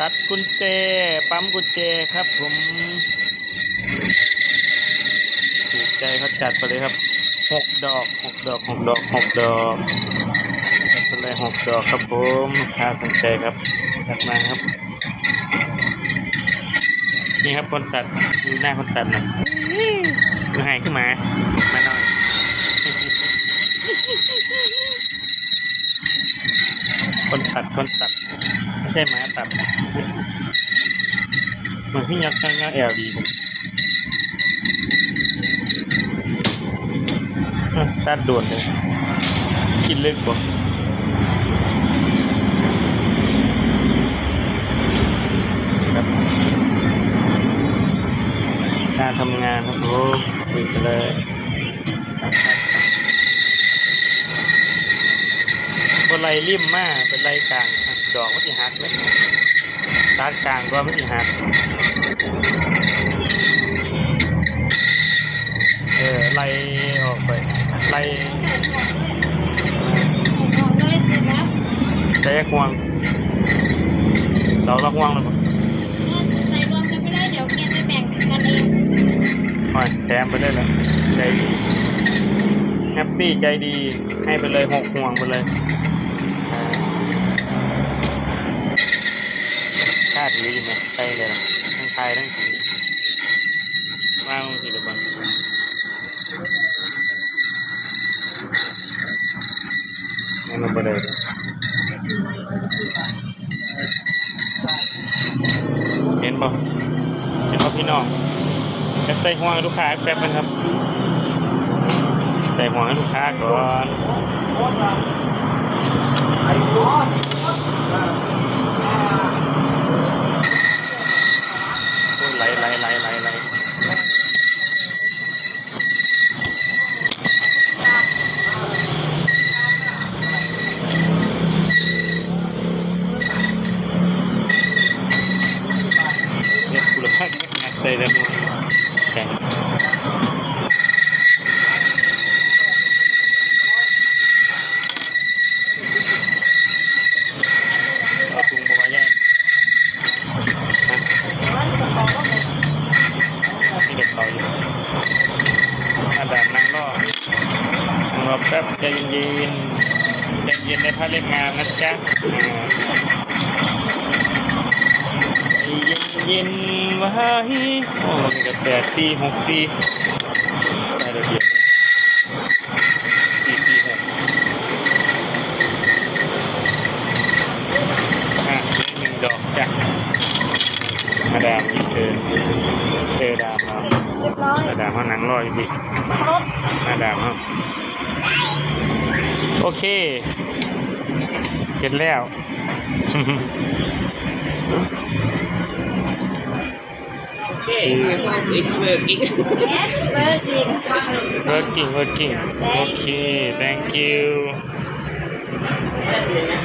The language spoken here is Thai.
ตัดกุญแจ ปั๊มกุญแจครับผม ถูกใจเขาจัดไปเลยครับหกดอกหกดอกหกดอกหกดอกจัดไปเลยหกดอกครับผมลูกค้าสนใจครับจัดมาครับ นี่ครับคนตัดดูหน้าคนตัดหน่อยมาหายขึ้นมา มาหน่อยคนตัดคนตัดไม่ใช่หมาตัดมือนพี่ยักษ์ตั้งเงาแอลดีผมตัดด่วนเลยกินเลือกบ่ครับการทำงานครับผมคุยไปเลยบนไรริมมากเป็นไรกลาง ดอกมันสิหักเลยตัดกลางก็มันสิหักเออไล่ออกไปไล่บอกเลยเสร็จแล้วใช้ห่วงเราละห่วงเลยมั้งใส่รวมกันไปเลยเดี๋ยวเกียร์ไปแบ่งกันเองอ่อยแถมไปได้เลยใจดีแฮปปี้ใจดีให้ไปเลยหกห่วงไปเลยอ่าค่าถืออยู่ไหม ใช่เลยนะทั้งไทยทั้งถือว่างสิเดี๋ยวก่อนงั้นเราไปเลยเห็นป่ะเห็นป่ะพี่น้องจะใส่ห่วงให้ลูกค้าแป๊บนึงครับ ใส่ห่วงให้ลูกค้าก่อน อยู่อาดามนั่งรอนั่งรอแป๊บใจเย็นๆใจเย็นในผ้าเล่นงานนะจ๊ะ เย็นเย็นๆไว้โอ้นี่ก็แปดสี่หกสี่ได้ระเบียบสี่สี่หกอะหนึ่งดอกจ้ะมาดามอีสเตอร์เตอร์ดามเราเรียบมาดามเขาหนังรออยู่ดิมาดามเขาโอเคเสร็จแล้ว Okay, it's working. yes working. Working working. Okay thank you